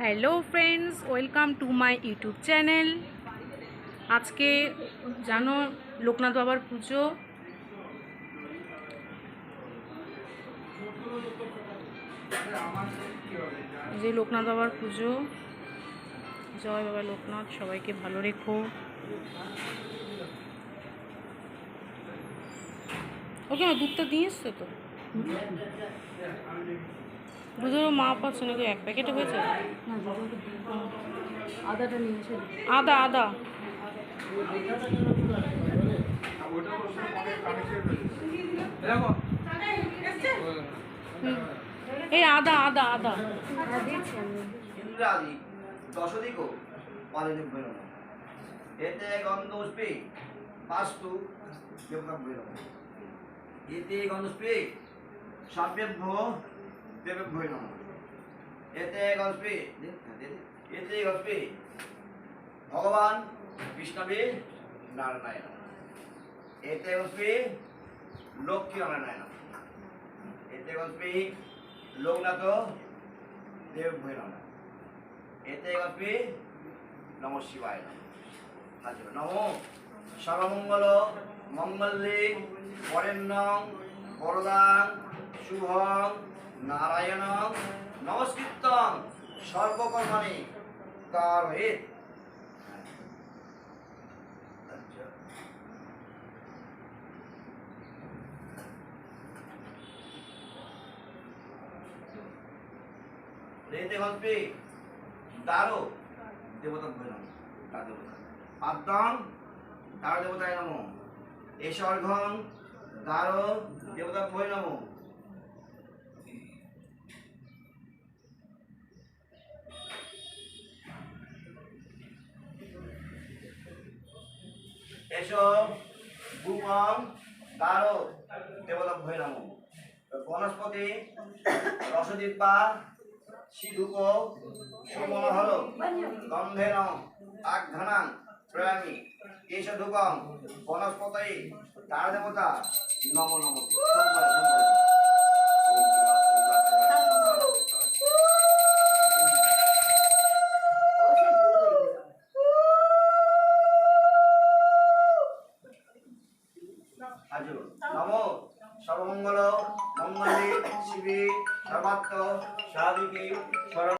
Hello friends, welcome to my YouTube channel. আজকে জানো লোকনাথ বাবার পুজো। যে লোকনাথ বাবার পুজো। জয় বাবা লোকনাথ, সবাইকে ভালো রেখো। ওকে দুধটা দিয়ে এসছো তো? দুধেরও মাপ আছে নাকি? এক প্যাকেট হয়েছে। আদাটা আদা আদা। এই আদা আদা আদা। ইন্দ্রাদি দশদিক এতে বাস্তু দেবতা বেরোন এতে গন্ধপুষ্পে সাব্যভ্য দেবভ্য এতে গন্ধপুষ্পে এতে গন্ধপুষ্পে ভগবান, বিষ্ণবে, নারায়ণ। এতে গন্ধপুষ্পে লক্ষ্মী নারায়ণ। এতে গন্ধপুষ্পে লোকনাথ দেবভ্য নম এতে গপি নম শিবায় নম। সর্বমঙ্গল মঙ্গলে বরেণ্যং বরদাং শুভং নারায়ণ নমস্কৃতং সর্বকর্মাণি কারহিত। রেতে গল্পে দারো দেবতা তার দেবতা। দেবতায় দেবতা নম এসো ভূমং দারো দেবতা ভয় নম। বনস্পতি, রসদীপা সিধুক সুমনোহর গন্ধের আগধানাং প্রয়ামি এসব ধুকম বনস্পতি তার দেবতা নম নম। সর্বমঙ্গল মঙ্গলে শিবে সর্বাত্ম সাধিকে শরণ